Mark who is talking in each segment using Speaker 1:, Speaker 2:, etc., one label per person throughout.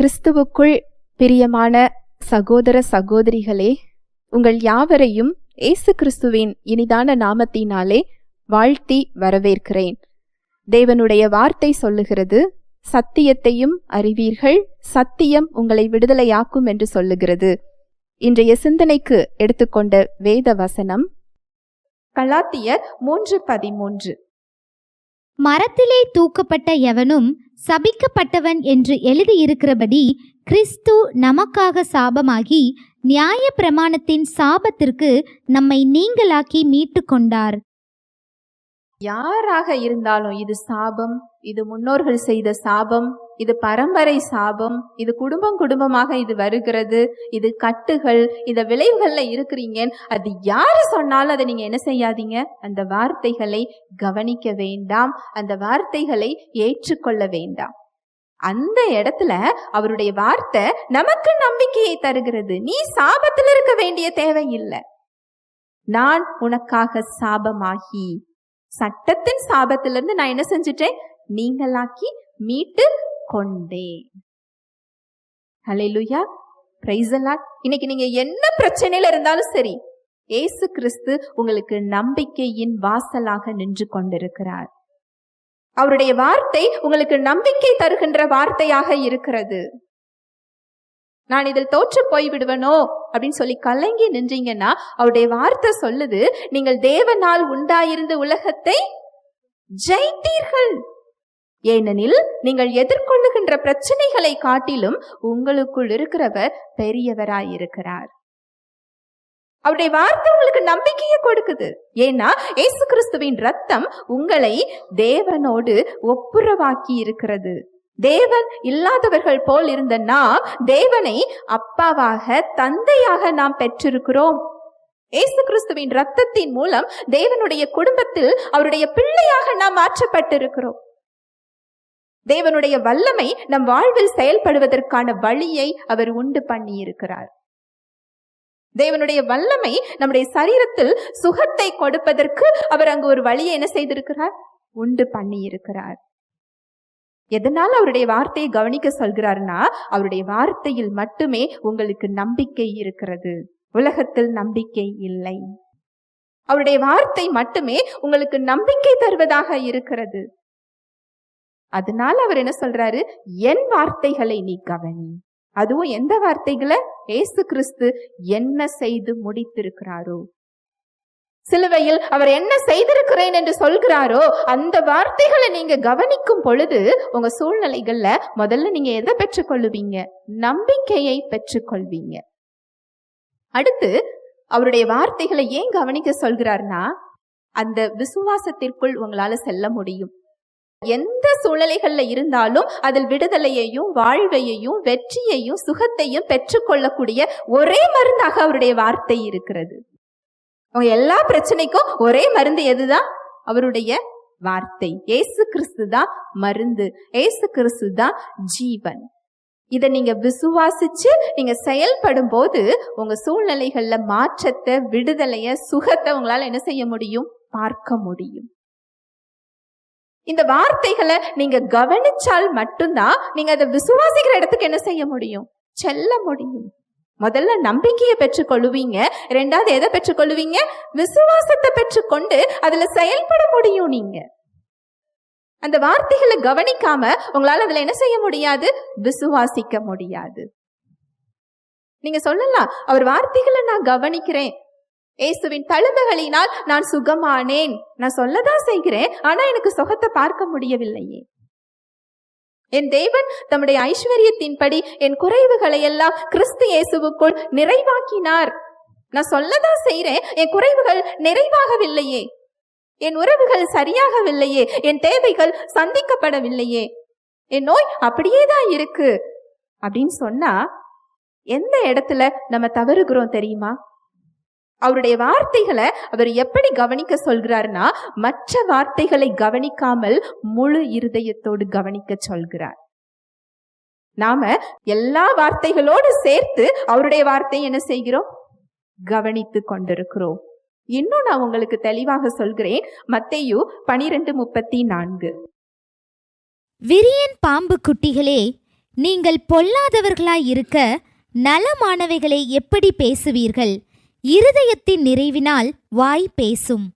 Speaker 1: கிறிஸ்துவுக்குள் பிரியமான சகோதர சகோதரிகளே உங்கள் யாவரையும் இயேசு கிறிஸ்துவின் இனிதான நாமத்தினாலே வாழ்த்தி வரவேற்கிறேன். தேவனுடைய வார்த்தை சொல்லுகிறது சத்தியத்தையும் அறிவீர்கள் சத்தியம் உங்களை விடுதலையாக்கும் என்று சொல்லுகிறது. இன்றைய சிந்தனைக்கு எடுத்துக்கொண்ட வேத வசனம் கலாத்தியர் மூன்று பதிமூன்று.
Speaker 2: மரத்திலே தூக்கப்பட்ட எவனும் சபிக்கப்பட்டவன் என்று எழுதியிருக்கிறபடி கிறிஸ்து நமக்காக சாபமாகி நியாய பிரமாணத்தின் சாபத்திற்கு நம்மை நீங்களாக்கி மீட்டு கொண்டார்
Speaker 1: யாராக இருந்தாலும் இது சாபம் இது முன்னோர்கள் செய்த சாபம். இது பரம்பரை சாபம் இது குடும்பம் குடும்பமாக இது வருகிறது இது கட்டுகள் இந்த விளைவுகள்ல இருக்கிறீங்க அது யாரு சொன்னாலும் அதை நீங்க என்ன செய்யாதீங்க? அந்த வார்த்தைகளை கவனிக்க வேண்டாம் அந்த வார்த்தைகளை ஏற்றுக்கொள்ள வேண்டாம். அந்த இடத்துல அவருடைய வார்த்தை நமக்கு நம்பிக்கையை தருகிறது. நீ சாபத்தில் இருக்க வேண்டிய தேவை இல்லை. நான் உனக்காக சாபமாகி சட்டத்தின் சாபத்திலிருந்து நான் என்ன செஞ்சுட்டேன்? நீங்களாக்கி மீட்டு கொண்டேன் ஹalleluya பிரைசலாட் இன்னைக்கு நீங்க என்ன பிரச்சனையில இருந்தாலும் சரி ஏசு கிறிஸ்து உங்களுக்கு நம்பிக்கையின் வாசலாக நின்று கொண்டிருக்கிறார். அவருடைய வார்த்தை உங்களுக்கு நம்பிக்கை தருகின்ற வார்த்தையாக இருக்கிறது. நான் இதில் தோற்று போய் விடுவனோ அப்படின்னு சொல்லி கலங்கி நின்றீங்கன்னா அவருடைய வார்த்தை சொல்லுது நீங்கள் தேவனால் உண்டாயிருந்த உலகத்தை ஜெயித்தீர்கள். ஏனெனில் நீங்கள் எதிர்கொள்ளுகின்ற பிரச்சனைகளை காட்டிலும் உங்களுக்குள் இருக்கிறவர் பெரியவராயிருக்கிறார். அவருடைய வார்த்தை உங்களுக்கு நம்பிக்கையை கொடுக்குது. ஏன்னா இயேசு கிறிஸ்துவின் ரத்தம் உங்களை தேவனோடு ஒப்புரவாக்கி இருக்கிறது தேவன் இல்லாதவர்கள் போல் இருந்த நாம் தேவனை அப்பாவாக தந்தையாக நாம் பெற்றிருக்கிறோம். இயேசு கிறிஸ்துவின் ரத்தத்தின் மூலம் தேவனுடைய குடும்பத்தில் அவருடைய பிள்ளையாக நாம் மாற்றப்பட்டிருக்கிறோம். தேவனுடைய வல்லமை நம் வாழ்வில் செயல்படுவதற்கான வழியை அவர் உண்டு பண்ணி இருக்கிறார் தேவனுடைய வல்லமை நம்முடைய சரீரத்தில் சுகத்தை கொடுப்பதற்கு அவர் அங்கு ஒரு வழியை என்ன செய்திருக்கிறார்? உண்டு பண்ணி இருக்கிறார் எதனால் அவருடைய வார்த்தையை கவனிக்க சொல்கிறார்னா அவருடைய வார்த்தையில் மட்டுமே உங்களுக்கு நம்பிக்கை இருக்கிறது. உலகத்தில் நம்பிக்கை இல்லை. அவருடைய வார்த்தை மட்டுமே உங்களுக்கு நம்பிக்கை தருவதாக இருக்கிறது. அதனால அவர் என்ன சொல்றாரு? என் வார்த்தைகளை நீ கவனி. அதுவும் எந்த வார்த்தைகளை? ஏசு கிறிஸ்து என்ன செய்து முடித்திருக்கிறாரோ. சிலுவையில் அவர் என்ன செய்திருக்கிறேன் என்று சொல்கிறாரோ அந்த வார்த்தைகளை நீங்க கவனிக்கும் பொழுது உங்க சூழ்நிலைகள்ல முதல்ல நீங்க எதை பெற்றுக்கொள்ளுவீங்க? நம்பிக்கையை பெற்றுக்கொள்வீங்க. அடுத்து அவருடைய வார்த்தைகளை ஏன் கவனிக்க சொல்கிறார்னா அந்த விசுவாசத்திற்குள் உங்களால செல்ல முடியும். எந்த சூழ்நிலைகள்ல இருந்தாலும் அதில் விடுதலையையும் வாழ்வையையும் வெற்றியையும் சுகத்தையும் பெற்றுக்கொள்ளக்கூடிய ஒரே மருந்தாக அவருடைய வார்த்தை இருக்கிறது. அவங்க எல்லா பிரச்சனைக்கும் ஒரே மருந்து எதுதான்? அவருடைய வார்த்தை. ஏசு கிறிஸ்து தான் மருந்து. ஏசு கிறிஸ்து தான் ஜீவன். இதை நீங்க விசுவாசிச்சு நீங்க செயல்படும் போது உங்க சூழ்நிலைகள்ல மாற்றத்தை விடுதலைய சுகத்தை உங்களால என்ன செய்ய முடியும்? பார்க்க முடியும். இந்த வார்த்தைகளை நீங்க கவனிச்சால் மட்டும்தான் நீங்க அதை விசுவாசிக்கிற இடத்துக்கு என்ன செய்ய முடியும்? செல்ல முடியும். முதல்ல நம்பிக்கையை பெற்றுக்கொள்ளுவீங்க. ரெண்டாவது எதை பெற்றுக்கொள்ளுவீங்க? விசுவாசத்தை பெற்றுக்கொண்டு அதுல செயல்பட முடியும் நீங்க. அந்த வார்த்தைகளை கவனிக்காம உங்களால அதுல என்ன செய்ய முடியாது? விசுவாசிக்க முடியாது. நீங்க சொல்லலாம் அவர் வார்த்தைகளை நான் கவனிக்கிறேன். இயேசுவின் தழும்புகளினால் நான் சுகமானேன். நான் சொல்லதான் செய்கிறேன் ஆனா எனக்கு சுகத்தை பார்க்க முடியவில்லையே. என் தேவன் தம்முடைய ஐஸ்வர்யத்தின்படி என் குறைவுகளை எல்லாம் கிறிஸ்து இயேசுவுக்குள் நிறைவாக்கினார். நான் சொல்லதான் செய்கிறேன் என் குறைவுகள் நிறைவாகவில்லையே. என் உறவுகள் சரியாகவில்லையே என் தேவைகள் சந்திக்கப்படவில்லையே. என் நோய் அப்படியே தான் இருக்கு. அப்படின்னு சொன்னா எந்த இடத்துல நம்ம தவறுகிறோம் தெரியுமா? அவருடைய வார்த்தைகளை அவர் எப்படி கவனிக்க சொல்கிறார்னா மற்ற வார்த்தைகளை கவனிக்காமல் முழு இருதயத்தோடு கவனிக்க சொல்கிறார். நாம எல்லா வார்த்தைகளோடு சேர்த்து அவருடைய வார்த்தையை என்ன செய்கிறோம்? கவனித்து கொண்டிருக்கிறோம். இன்னும் நான் உங்களுக்கு தெளிவாக சொல்கிறேன். மத்தையு பனிரெண்டு முப்பத்தி நான்கு.
Speaker 2: விரியன் பாம்பு குட்டிகளே நீங்கள் பொல்லாதவர்களாய் இருக்க நலமானவைகளை எப்படி பேசுவீர்கள்? இருதயத்தின் நிறைவினால் வாய் பேசும்.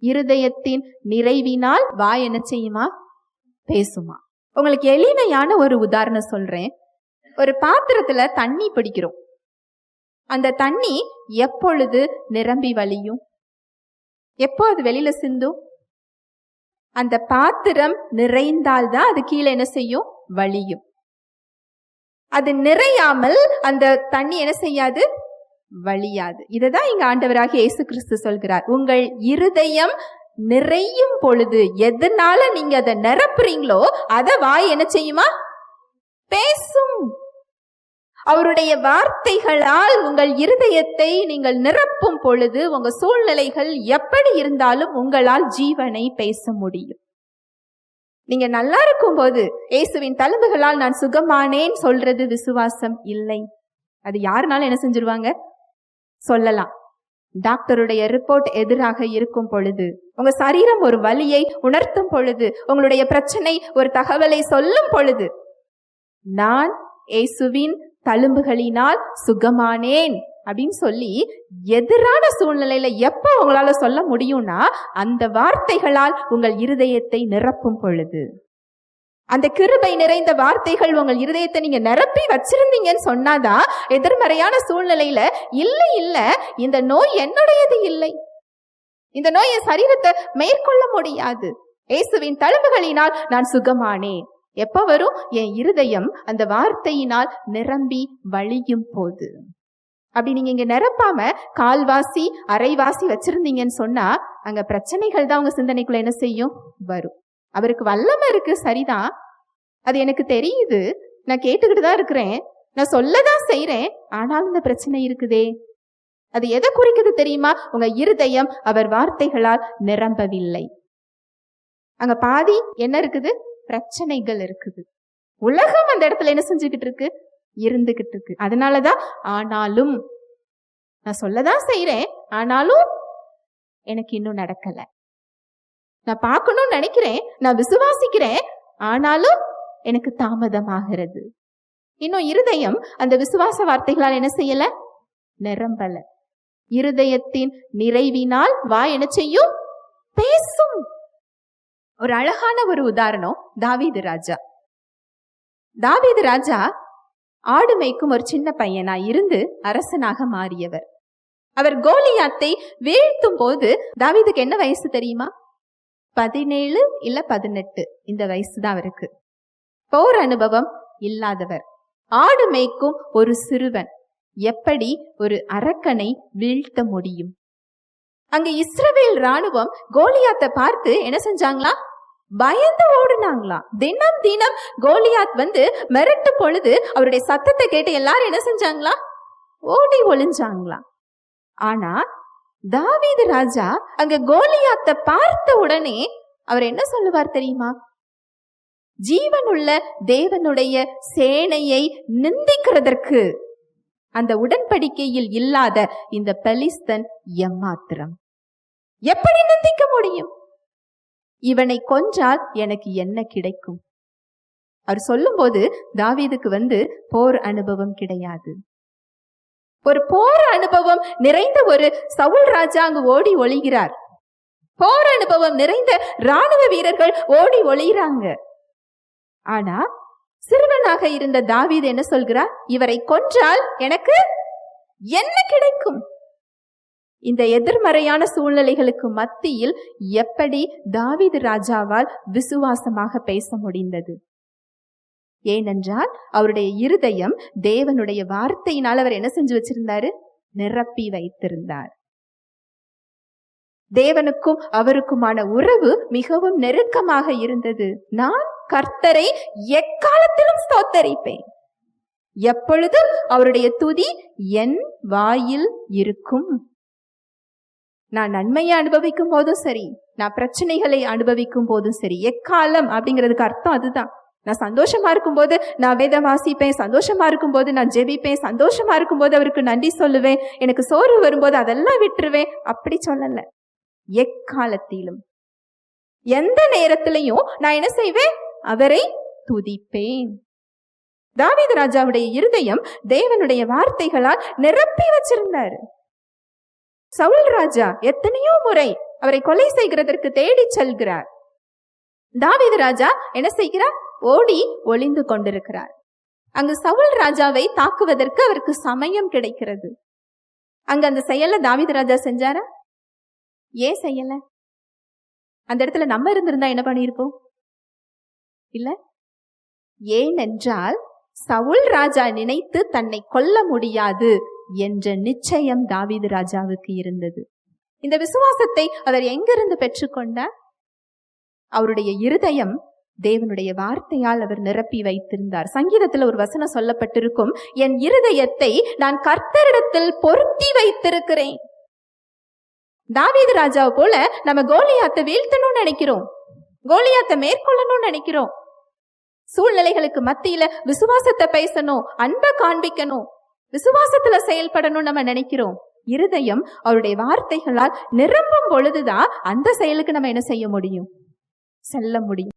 Speaker 1: இருதயத்தின் நிறைவினால் வாய் என்ன செய்யுமா? பேசுமா. உங்களுக்கு எளிமையான ஒரு உதாரணம் சொல்றேன். ஒரு பாத்திரத்துல தண்ணி பிடிக்கிறோம். அந்த தண்ணி எப்பொழுது நிரம்பி வழியும்? எப்போ அது வெளியில சிந்தும்? அந்த பாத்திரம் நிறைந்தால்தான் அது கீழே என்ன செய்யும்? வழியும். அது நிறையாமல் அந்த தண்ணி என்ன செய்யாது? வழியாது. இதைதான் இங்க ஆண்டவராக இயேசு கிறிஸ்து சொல்கிறார். உங்கள் இருதயம் நிறையும் பொழுது எதனால நீங்க அதை நிரப்புறீங்களோ அதை வாய் என்ன செய்யுமா? பேசும். அவருடைய வார்த்தைகளால் உங்கள் இருதயத்தை நீங்கள் நிரப்பும் பொழுது உங்க சூழ்நிலைகள் எப்படி இருந்தாலும் உங்களால் ஜீவனை பேச முடியும். நீங்க நல்லா இருக்கும் போது இயேசுவின் தழும்புகளால் நான் சுகமானேன் சொல்றது விசுவாசம் இல்லை. அது யாருனாலும் என்ன செஞ்சிருவாங்க? சொல்லலாம். டாக்டருடைய ரிப்போர்ட் எதிராக இருக்கும் பொழுது உங்க சரீரம் ஒரு வலியை உணர்த்தும் பொழுது உங்களுடைய பிரச்சனை ஒரு தகவலை சொல்லும் பொழுது நான் ஏசுவின் தழும்புகளினால் சுகமானேன் அப்படின்னு சொல்லி எதிரான சூழ்நிலையில எப்போ உங்களால சொல்ல முடியும்னா அந்த வார்த்தைகளால் உங்கள் இருதயத்தை நிரப்பும் பொழுது. அந்த கிருபை நிறைந்த வார்த்தைகள் உங்கள் இருதயத்தை நீங்க நிரப்பி வச்சிருந்தீங்கன்னு சொன்னாதான் எதிர்மறையான சூழ்நிலையில இல்லை இல்லை இந்த நோய் என்னுடையது இல்லை. இந்த நோய் என் சரீரத்தை மேற்கொள்ள முடியாது. இயேசுவின் தழும்புகளினால் நான் சுகமானேன். எப்ப வரும்? என் இருதயம் அந்த வார்த்தையினால் நிரம்பி வழியும் போது. அப்படி நீங்க இங்க நிரப்பாம கால்வாசி அரைவாசி வச்சிருந்தீங்கன்னு சொன்னா அங்க பிரச்சனைகள் தான் உங்க சிந்தனைக்குள்ள என்ன செய்யும்? வரும். அவருக்கு வல்லமை இருக்கு சரிதான் அது எனக்கு தெரியுது. நான் கேட்டுக்கிட்டு தான் இருக்கிறேன். நான் சொல்லதான் செய்யறேன் ஆனாலும் இந்த பிரச்சனை இருக்குதே. அது எதை குறிக்குது தெரியுமா? உங்க இருதயம் அவர் வார்த்தைகளால் நிரம்பவில்லை. அங்க பாதி என்ன இருக்குது? பிரச்சனைகள் இருக்குது. உலகம் அந்த இடத்துல என்ன செஞ்சுக்கிட்டு இருக்கு? இருந்துகிட்டு இருக்கு. அதனாலதான் ஆனாலும் நான் சொல்லதான் செய்யறேன் ஆனாலும் எனக்கு இன்னும் நடக்கல. நான் பார்க்கணும்னு நினைக்கிறேன் நான் விசுவாசிக்கிறேன் ஆனாலும் எனக்கு தாமதமாகிறது. இன்னும் இருதயம் அந்த விசுவாச வார்த்தைகளால் என்ன செய்யல? நிரம்பல. இருதயத்தின் நிறைவினால் வா என்ன செய்யும்? பேசும். ஒரு அழகான ஒரு உதாரணம் தாவீது ராஜா. தாவீது ராஜா ஆடு மேய்க்கும் ஒரு சின்ன பையனா இருந்து அரசனாக மாறியவர். அவர் கோலியாத்தை வீழ்த்தும் போது தாவீதுக்கு என்ன வயசு தெரியுமா? பதினேழு இல்ல பதினெட்டு. இந்த வயசு தான் அவருக்கு. போர் அனுபவம் இல்லாதவர். ஆடு மேய்க்கும் ஒரு சிறுவன். எப்படி ஒரு அரக்கனை வீழ்த்த முடியும்? அங்க இஸ்ரவேல் ராணுவம் கோலியாத்தை பார்த்து என்ன செஞ்சாங்களா? பயந்து ஓடுனாங்களாம் தினம் தினம் கோலியாத் வந்து மிரட்டு பொழுது அவருடைய சத்தத்தை கேட்டு எல்லாரும் என்ன செஞ்சாங்களா? ஓடி ஒளிஞ்சாங்களாம் ஆனா தாவீது ராஜா அங்க கோலியாத்தை பார்த்த உடனே அவர் என்ன சொல்லுவார் தெரியுமா? ஜீவனுள்ள தேவனுடைய சேனையை நிந்திக்கிறதற்கு அந்த உடன்படிக்கையில் இல்லாத இந்த பலிஸ்தன் எம்மாத்திரம். எப்படி நிந்திக்க முடியும்? இவனை கொன்றால் எனக்கு என்ன கிடைக்கும்? அவர் சொல்லும்போது தாவீதுக்கு வந்து போர் அனுபவம் கிடையாது. ஒரு போர் அனுபவம் நிறைந்த ஒரு சவுல் ராஜா அங்கு ஓடி ஒளிகிறார். போர் அனுபவம் நிறைந்த ராணுவ வீரர்கள் ஓடி ஒளிகிறாங்க ஆனா சிறுவனாக இருந்த தாவீது என்ன சொல்கிறார்? இவரை கொன்றால் எனக்கு என்ன கிடைக்கும்? இந்த எதிர்மறையான சூழ்நிலைகளுக்கு மத்தியில் எப்படி தாவீது ராஜாவால் விசுவாசமாக பேச முடிந்தது? ஏனென்றால் அவருடைய இருதயம் தேவனுடைய வார்த்தையினால் அவர் என்ன செஞ்சு வச்சிருந்தாரு? நிரப்பி வைத்திருந்தார். தேவனுக்கும் அவருக்குமான உறவு மிகவும் நெருக்கமாக இருந்தது. நான் கர்த்தரை எக்காலத்திலும் ஸ்தோத்தரிப்பேன். எப்பொழுதும் அவருடைய துதி என் வாயில் இருக்கும். நான் நன்மையை அனுபவிக்கும் போதும் சரி நான் பிரச்சனைகளை அனுபவிக்கும் போதும் சரி எக்காலம் அப்படிங்கிறதுக்கு அர்த்தம் அதுதான். நான் சந்தோஷமா இருக்கும்போது நான் வேதம் வாசிப்பேன் சந்தோஷமா இருக்கும்போது நான் ஜெபிப்பேன் சந்தோஷமா இருக்கும்போது அவருக்கு நன்றி சொல்லுவேன் எனக்கு சோறு வரும்போது அதெல்லாம் விட்டுருவேன் அப்படி சொல்லல. எக்காலத்திலும் எந்த நேரத்திலையும் நான் என்ன செய்வேன்? அவரை துதிப்பேன். தாவீது ராஜாவுடைய இருதயம் தேவனுடைய வார்த்தைகளால் நிரப்பி வச்சிருந்தாரு. சவுல் ராஜா எத்தனையோ முறை அவரை கொலை செய்கிறதற்கு தேடிச் செல்கிறார். தாவீது ராஜா என்ன செய்கிறார்? ஓடி ஒளிந்து கொண்டிருக்கிறார். அங்கு சவுல் ராஜாவை தாக்குவதற்கு அவருக்கு சமயம் கிடைக்கிறது. அங்க அந்த செயலை தாவித ராஜா செஞ்சாரா? ஏன் செய்யல? அந்த இடத்துல நம்ம இருந்திருந்தா என்ன பண்ணியிருப்போம்? இல்ல? ஏனென்றால் சவுல் ராஜா நினைத்து தன்னை கொல்ல முடியாது என்ற நிச்சயம் தாவீது ராஜாவுக்கு இருந்தது. இந்த விசுவாசத்தை அவர் எங்கிருந்து பெற்றுக்கொண்டார்? அவருடைய இருதயம் தேவனுடைய வார்த்தையால் அவர் நிரப்பி வைத்திருந்தார். சங்கீதத்தில் ஒரு வசனம் சொல்லப்பட்டிருக்கும் என் இருதயத்தை நான் கர்த்தரிடத்தில் பொருத்தி வைத்திருக்கிறேன். தாவீது ராஜாவை போல நம்ம கோலியாத்தை வீழ்த்தணும்னு நினைக்கிறோம். கோலியாத்தை மேற்கொள்ளணும்னு நினைக்கிறோம். சூழ்நிலைகளுக்கு மத்தியில விசுவாசத்தை பேசணும் அன்பை காண்பிக்கணும் விசுவாசத்துல செயல்படணும் நம்ம நினைக்கிறோம். இருதயம் அவருடைய வார்த்தைகளால் நிரம்பும் பொழுதுதான் அந்த செயலுக்கு நம்ம என்ன செய்ய முடியும்? செல்ல முடியும்.